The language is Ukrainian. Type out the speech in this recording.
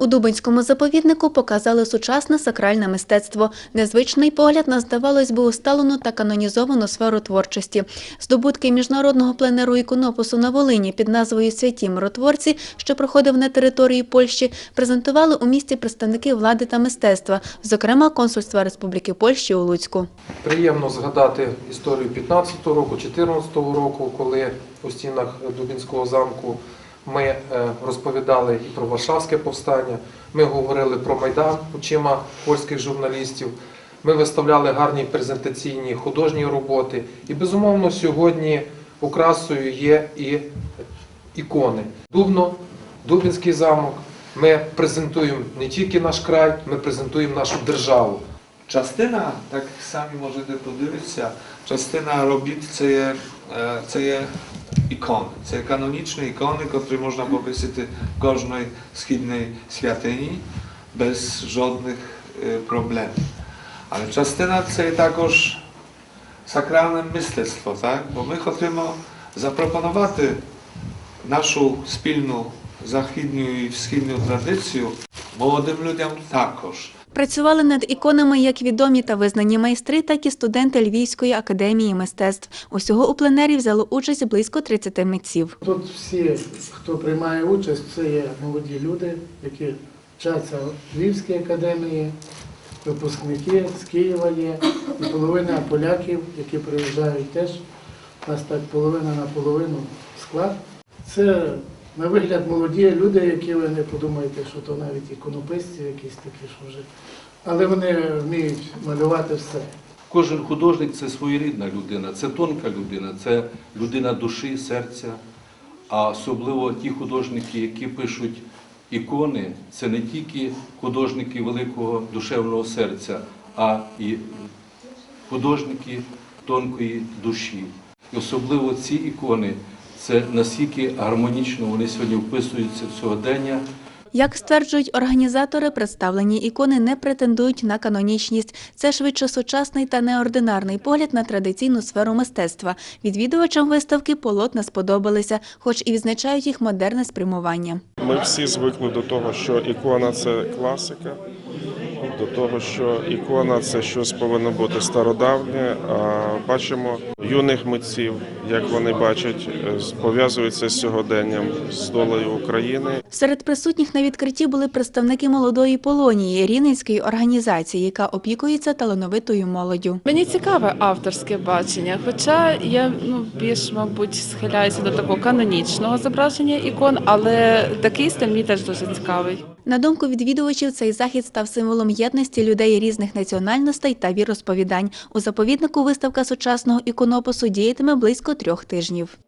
У Дубинському заповіднику показали сучасне сакральне мистецтво. Незвичний погляд на, здавалось би, усталену та канонізовану сферу творчості. Здобутки міжнародного пленеру іконопису на Волині під назвою Святі миротворці, що проходив на території Польщі, презентували у місті представники влади та мистецтва, зокрема консульства Республіки Польщі у Луцьку. Приємно згадати історію 15-го року, 14-го року, коли у стінах Дубінського замку ми е, розповідали і про Варшавське повстання, ми говорили про Майдан очима польських журналістів, ми виставляли гарні презентаційні художні роботи. І, безумовно, сьогодні окрасою є і ікони. Дубно, Дубінський замок. Ми презентуємо не тільки наш край, ми презентуємо нашу державу. Частина, так самі можете подивитися, частина робіт це є, е, це є ікони. Це канонічні ікони, які можна повісити в кожній східній святині без жодних е, проблемів. Але частина це є також сакральне мистецтво, так? бо ми хочемо запропонувати нашу спільну західню і східну традицію молодим людям також. Працювали над іконами як відомі та визнані майстри, так і студенти Львівської академії мистецтв. Усього у пленері взяло участь близько 30 митців. Тут всі, хто приймає участь, це є молоді люди, які вчаться в Львівській академії, випускники з Києва є, і половина поляків, які приїжджають теж. У нас так половина на половину склад. Це на вигляд молоді люди, які ви не подумаєте, що то навіть іконописці якісь такі, що вже. Але вони вміють малювати все. Кожен художник це своєрідна людина, це тонка людина, це людина душі, серця. А особливо ті художники, які пишуть ікони, це не тільки художники великого душевного серця, а і художники тонкої душі. І особливо ці ікони це наскільки гармонічно вони сьогодні вписуються в сьогодення. Як стверджують організатори, представлені ікони не претендують на канонічність. Це швидше сучасний та неординарний погляд на традиційну сферу мистецтва. Відвідувачам виставки полотна сподобалися, хоч і відзначають їх модерне спрямування. Ми всі звикли до того, що ікона це класика, до того, що ікона це щось повинно бути стародавнє. А бачимо юних митців, як вони бачать, пов'язуються з сьогоденням, з долею України. Серед присутніх на відкритті були представники молодої Полонії, рівненської організації, яка опікується талановитою молоддю. Мені цікаве авторське бачення, хоча я ну більш, мабуть, схиляюся до такого канонічного зображення ікон, але такий стиль мені теж дуже цікавий. На думку відвідувачів, цей захід став символом єдності людей різних національностей та віросповідань. У заповіднику виставка сучасного іконопису діятиме близько трьох тижнів.